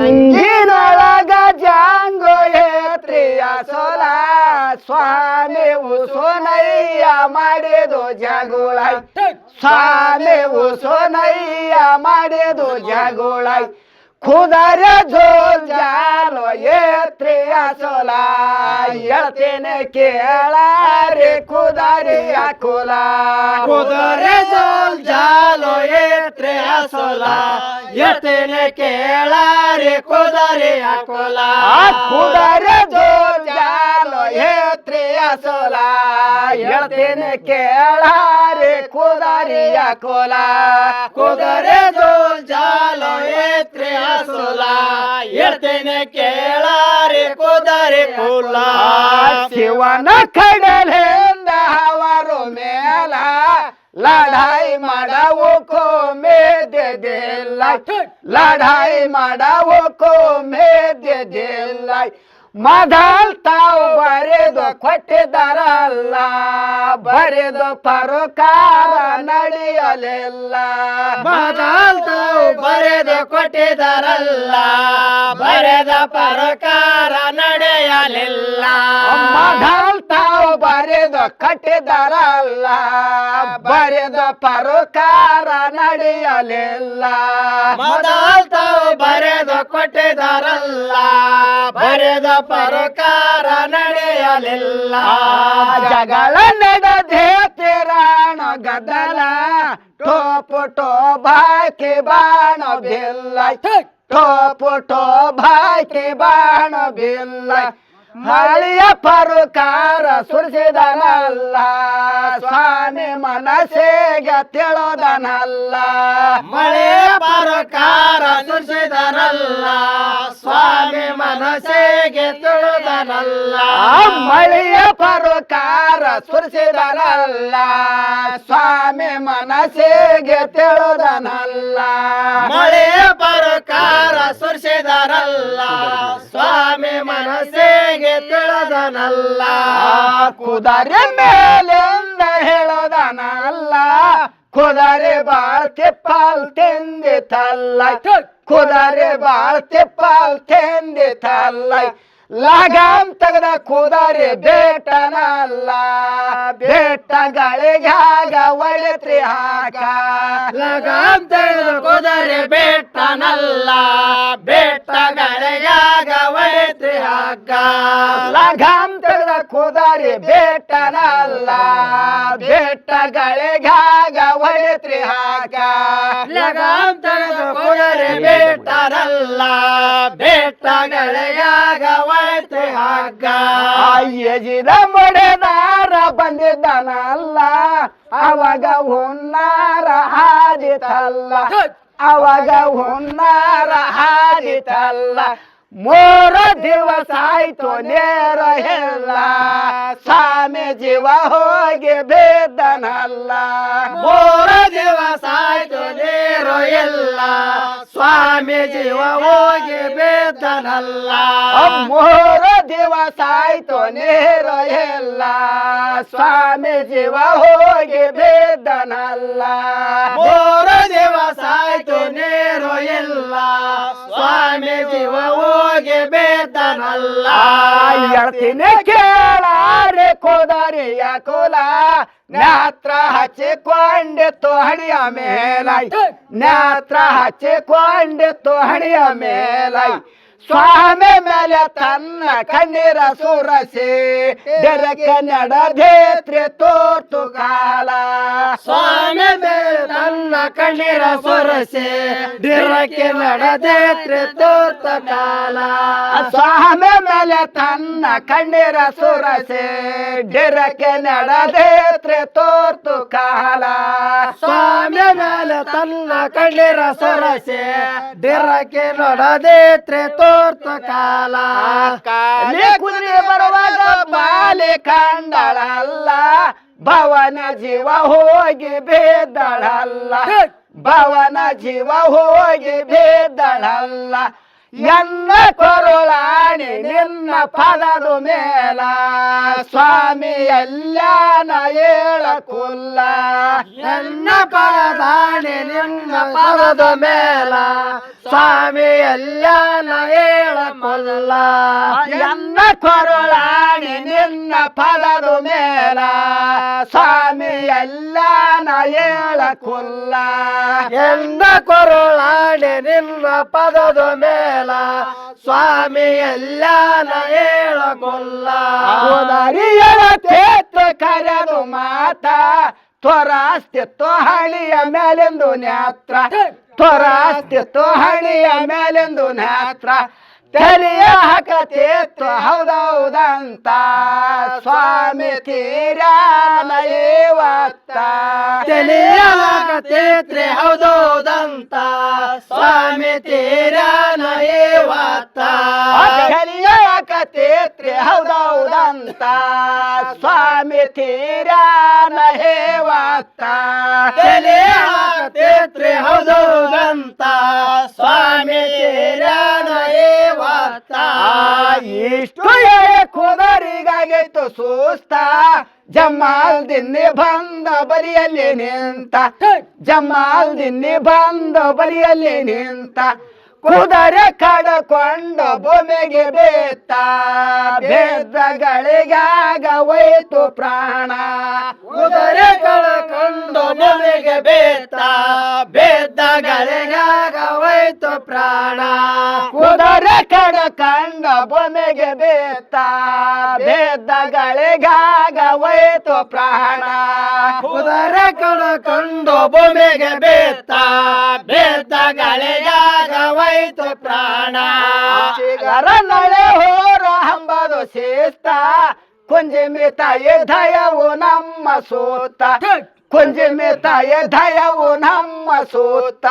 ಅಂಗಿನೊಳಗ Django ಏತ್ರಿಯ ಸೋಲ ಸ್ವಾಮಿ ಉಸೋನಯ್ಯ ಮಾಡಿದು ಜಗುಳ ಸ್ವಾಮಿ ಉಸೋನಯ್ಯ ಮಾಡಿದು ಜಗುಳ ಖುದರ ಜೋಲ್ ಜಾಲೋ ಏತ್ರಿಯ ಸೋಲ ಹೇಳ್ತೇನೆ ಕೇಳಾರೆ ಖುದಾರಿಯ ಕುಲ ಕುದುರೆ ಜೋಲ್ ಜಾಲೋ ಏತ್ರೆ ಅಸೋಲ ಎತ್ತೇನೆ ಕೇಳಾರಿ ಕುದುರೆಯ ಕೊಲ ಕುದರ ಜೋಲ್ ಜಾಲೋ ಏತ್ರಿಯ ಸೋಲ ಹೇಳ್ತೇನೆ ಕೇಳಾರೆ ಕುದಾರಿಯ ಕೋಲ ಕುದುರೆ ಜೋಲ್ ಜಾಲೋ ಏತ್ರೆ ಅಸೋಲ ಎತ್ತೇನೆ ಕೇಳಾರಿ ಕುದುರೆ ಕುಲ ಶಿವನ ಕಡಲಿಂದ ಅವರು ಮೇಲ ಲಢಾಯಿ ಮಾಡವು ಮೇದಿಲ್ಲ ಲಢಾಯಿ ಮಾಡವು ಮೇದಿಲ್ಲ ಮದಲ್ ತಾವು ಬರೆದು ಕೊಟ್ಟಿದ್ದಾರಲ್ಲ ಬರೆದು ಪರೋಕಾರ ನಡೆಯಲಿಲ್ಲ. ಮದಲ್ ತಾವು ಬರೆದು ಕೊಟ್ಟಿದ್ದಾರಲ್ಲ ಬರೆದ ಪರೋಕಾರ ನಡೆಯಲಿಲ್ಲ. ಮದಲ್ ತಾವು ಬರೆದು ಕಟ್ಟಿದಾರಲ್ಲ ಬರೆದ ಪರೋಕಾರ ನಡೆಯಲಿಲ್ಲ. ಮೊದಲು ಬರೆದ ಕೊಟ್ಟಿದಾರಲ್ಲ ಬರೆದ ಪರೋಕಾರ ನಡೆಯಲಿಲ್ಲ. ಜಗಳ ನಡೆದೇ ತಿರಾಣ ಗದಲ ಟೋಪು ಟೋ ಬಾಕಿ ಬಾಣ ಬಿಲ್ಲ. ಟೋಪು ಟೋ ಬಾಕಿ ಬಾಣ ಬಿಲ್ಲ. ಮಳೆಯ ಪರುಕಾರ ಸುರಿಸಿದನಲ್ಲ. ಮನಸ್ಸಿಗೆ ತಿಳೋದನಲ್ಲ ಮಳೆ ಪರಕಾರ ಸುರಿಸಿದನಲ್ಲ ಸ್ವಾಮಿ ಮನಸ್ಸಿಗೆ ತುಳಿದನಲ್ಲ ಮಳೆಯ ಪರಕಾರ ಸುರಿಸಿದನಲ್ಲ. ಸ್ವಾಮಿ ಮನಸ್ಸಿಗೆ ತಿಳೋದನಲ್ಲ ಮಳೆ ಪರಕಾರ ಸುರಿಸಿದರಲ್ಲ ಸ್ವಾಮಿ ಮನಸ್ಸಿಗೆ ತಿಳಿದನಲ್ಲ ಕುದರೆ ಮೇಲಿಂದ সুবহানাল্লাহ খোদারে বাড়তে পালতেন দে থাল্লাই খোদারে বাড়তে পালতেন দে থাল্লাই ಲಗಾಮ್ ತಗದ ಕೂದಾರಿ ಬೇಟನಲ್ಲ. ಬೇಟ ಗಳಿಗಾಗ ಒಳಿತ್ರಿ ಹಾಕ. ಲಗಾಮ್ ಕೂದಾರಿ ಬೇಟನಲ್ಲ. ಬೇಟ ಗಳಿಗಾಗ ಒಳಿತ್ರಿ ಹಾಕ. ಲಗಾಮ್ ತಗದ ಕೂದಾರಿ ಬೇಟನಲ್ಲ. ಬೇಟ ಗಳಿಗಾಗ ಒಳಿತ್ರಿ ಹಾಕ. ಲಗಾಮ್ ತೆಗೆದ ಕೂದಾರಿ ಬೇಟನಲ್ಲ. ಬೇಟ ಒಳಿತ್ರಿ ಅಯ್ಯಜಿದ ಮೊಡೆದಾರ ಬಂದಿದ್ದಾನಲ್ಲ. ಅವಾಗ ಹುನ್ನಾರ ಹಾದಿತಲ್ಲ. ಅವಾಗ ಹುನ್ನಾರ ಹಾದಿತಲ್ಲ. ಮೂರ ದಿವಸ ಆಯ್ತು ನೇರ ಎಲ್ಲ. ಸ್ವಾಮಿ ಜೀವ ಹೋಗಿ ಬೇದನಲ್ಲ ಮೂರ ದಿವಸ ಆಯ್ತು ನೇರ ಎಲ್ಲ. ಸ್ವಾಮಿ ಜೀವ ಹೋಗಿ ಬೇದನಲ್ಲ ಮೂರು ದಿವಸ ಆಯ್ತು ನೇರ ಎಲ್ಲ. ಸ್ವಾಮಿ ಜೀವ ಹೋಗಿ ಬೇದನಲ್ಲ ಮೂರ ದಿವಸ ಆಯ್ತು ನೇರ ಎಲ್ಲ. ಸ್ವಾಮಿ ಜೀವ ಹೋಗಿ ಬೇದನಲ್ಲ ಹೇಳ್ತೀನಿ ಕೇಳಾರೆ ಕೋದಾರಿಯ ಕುಲ? ನೇತ್ರ ಹಚ್ಚಿಕೊಂಡಿತ್ತು ಹಣಿಯ ಮೇಲೈ. ನೇತ್ರ ಹಚ್ಚಿಕೊಂಡಿತ್ತು ಹಣಿಯ ಮೇಲೈ. ಸ್ವಾಮಿ ಮೇಲೆ ತನ್ನ ಕಣ್ಣೀರ ಸುರಸಿ ಬೆರಕ ನಡೆದೇತ್ರಿ ತೋರ್ತು ಕಾಲ. ಸ್ವಾಮಿ ಮೇಲೆ ತನ್ನ ಕಣ್ಣೀರ ಸೊರಸೆ ದಿರಕ್ಕೆ ನಡೆದೇತ್ರೆ ತೋರ್ತ ಕಾಲ. ಸ್ವಾಮಿ ಮೇಲೆ ತನ್ನ ಕಣ್ಣೀರ ಸುರಸಿ ಡಿರಕ್ಕೆ ನಡೆದೇತ್ರಿ ತೋರ್ತು ಕಾಲ. ಸ್ವಾಮಿ ಮೇಲೆ ತನ್ನ ಕಣ್ಣೀರ ಸೊರಸೆ ದಿರಕ್ಕೆ ನಡೆದೇತ್ರೆ ತೋರ್ತ ಕಾಲ ಕಾಲಿ ಕುದುರೆ ಬರುವಾಗ ಬಾಲಿ ಕಂಡಳಲ್ಲ ಭವನ ಜೀವ ಹೋಗಿ ಬೇದಳಲ್ಲ ಭವನ ಜೀವ ಹೋಗಿ ಬೇದಳಲ್ಲ ಎನ್ನ ಕೊರುಳಾಣಿ ನಿನ್ನ ಪದದ ಮೇಲ ಸ್ವಾಮಿ ಎಲ್ಲಾನ ಹೇಳಕುಲ್ಲ ಎನ್ನ ಪರದಾಣೆ ನಿನ್ನ ಪರದ ಮೇಲ ಸ್ವಾಮಿ ಎಲ್ಲ ಕೊಲ್ಲ. ಎನ್ನ ಕೊರುಳಾಣಿ ನಿನ್ನ ಪದದ ಮೇಲ ಸ್ವಾಮಿ ಎಲ್ಲ ನ ಕೊಲ್ಲ. ಎನ್ನ ನಿನ್ನ ಪದದ ಮೇಲ. ಸ್ವಾಮಿ ಎಲ್ಲ ಹೇಳ ಕೊಲ್ಲ. ಉದರಿಯರ ತೇತ್ರ ಕರೆದು ಮಾತ. ತ್ವರಾಸ್ತಿತ್ವ ಹಳಿಯ ಮೇಲೆಂದು ನೇತ್ರ ತ್ವರಾಸ್ತಿತ್ವ ಹಳಿಯ ಮೇಲೆಂದು ನೇತ್ರ ತೆರೆಯ ಹಾಕತೇತ್ವ ಹೌದೌದಂತ. ಸ್ವಾಮಿ ತೀರ ಇವತ್ತ चले आवा ತಿಳಿಯಾಗತೇತ್ರಿ ಹೌದೌದಂತ. ಸ್ವಾಮಿ ತೀರಾನ ಇವತ್ತ ಕಲಿಯಾಕತೇತ್ರಿ ಹೌದೌದಂತ. ಸ್ವಾಮಿ ತೀರಾನ ಹೇವತ್ತ ತಿಳಿಯಾಗತೇತ್ರಿ ಹೌದೌದಂತ. ಸ್ವಾಮಿ ತೀರಾನ ಇವತ್ತ ಇಷ್ಟು ಕುದರಿಗಾಗಿತ್ತು ಸೂಸ್ತ. ಜಮಾಲ್ ದಿನ್ನೆ ಬಂದ ಬರಿಯಲ್ಲಿ ನಿಂತ. ಜಮಾಲ್ ನಿನ್ನೆ ಬಂದ ಬಲಿಯಲ್ಲಿ ನಿಂತ ಕುದರೆ ಕಡಕೊಂಡು ಭೂಮಿಗೆ ಬೇತ ಬೇದಗಳಿಗಾಗ ಒಯ್ತು ಪ್ರಾಣ. ಕುದರೆ ಕಡಕೊಂಡು ಭೂಮಿಗೆ ಬೇತ ಬೇದಗಳಿಗಾಗ ಒಯ್ತು ಪ್ರಾಣ. ಕುದರೆ ಕಡಕೊಂಡು ಭೂಮಿಗೆ ಬೇತ ಬೇದಗಳಿಗಾಗ ಹೋಯ್ತು ಪ್ರಾಣ. ಕುದುರೆ ಕಳಕೊಂಡು ಭೂಮಿಗೆ ಬೇತ ಬೇದ್ದಗಳಿಗಾಗ ಹೋಯ್ತು ಪ್ರಾಣ. ಶಿಗರ ನಳೆ ಹೋರ ಹಂಬದು ಶಿಸ್ತ ಕುಂಜಿಮಿ ತಾಯಿ ಎದಯವು ನಮ್ಮ ಸೂತ. ಕುಂಜಿಮಿ ತಾಯಿ ಎದಯವು ನಮ್ಮ ಸೂತ.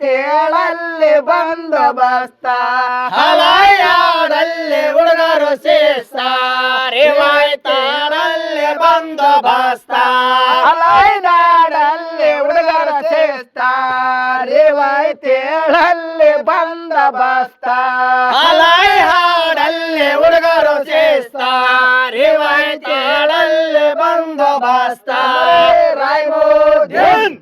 ತೇಳಲ್ಲಿ ಬಂದೋಬಸ್ತ ಹಲಯಾಡಲ್ಲಿ ಹುಡುಗರು ಶೇಷ ರಿವಾಯ್ ತೇಳಲ್ಲಿ ಬಂದೋಬಸ್ತ ಹಲೈನಾಡಲ್ಲಿ ಹುಡುಗರು ಶೇಷ ರಿವಾಯ್ ತೇಳಲ್ಲಿ ಬಂದೋಬಸ್ತ ಹಲೈ ಹಾಡಲ್ಲಿ ಹುಡುಗರು ಶೇಷ ರಿವಾಯ್ ತೇಳಲ್ಲಿ ಬಂದೋಬಸ್ತ ರಾಯ್ ಮೋದಿನ್